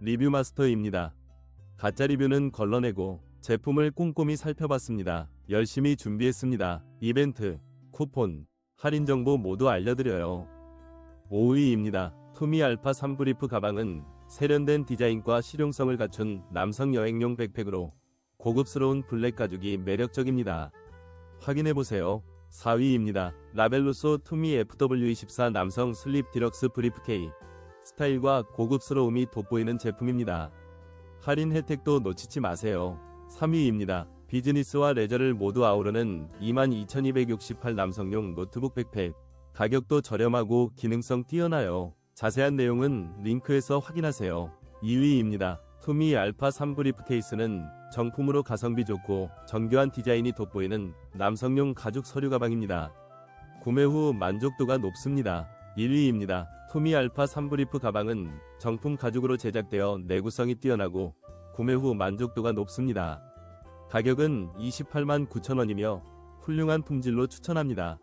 리뷰 마스터입니다. 가짜 리뷰는 걸러내고 제품을 꼼꼼히 살펴봤습니다. 열심히 준비했습니다. 이벤트, 쿠폰, 할인 정보 모두 알려드려요. 5위입니다. 투미 알파 3브리프 가방은 세련된 디자인과 실용성을 갖춘 남성 여행용 백팩으로 고급스러운 블랙 가죽이 매력적입니다. 확인해보세요. 4위입니다. 라벨로소 투미 FW24 남성 슬립 디럭스 브리프 K. 스타일과 고급스러움이 돋보이는 제품입니다. 할인 혜택도 놓치지 마세요. 3위입니다. 비즈니스와 레저를 모두 아우르는 22,268 남성용 노트북 백팩. 가격도 저렴하고 기능성 뛰어나요. 자세한 내용은 링크에서 확인하세요. 2위입니다. 투미 알파 3 브리프 케이스는 정품으로 가성비 좋고 정교한 디자인이 돋보이는 남성용 가죽 서류 가방입니다. 구매 후 만족도가 높습니다. 1위입니다. 투미 알파 3 브리프 가방은 정품 가죽으로 제작되어 내구성이 뛰어나고 구매 후 만족도가 높습니다. 가격은 28만 9천원이며 훌륭한 품질로 추천합니다.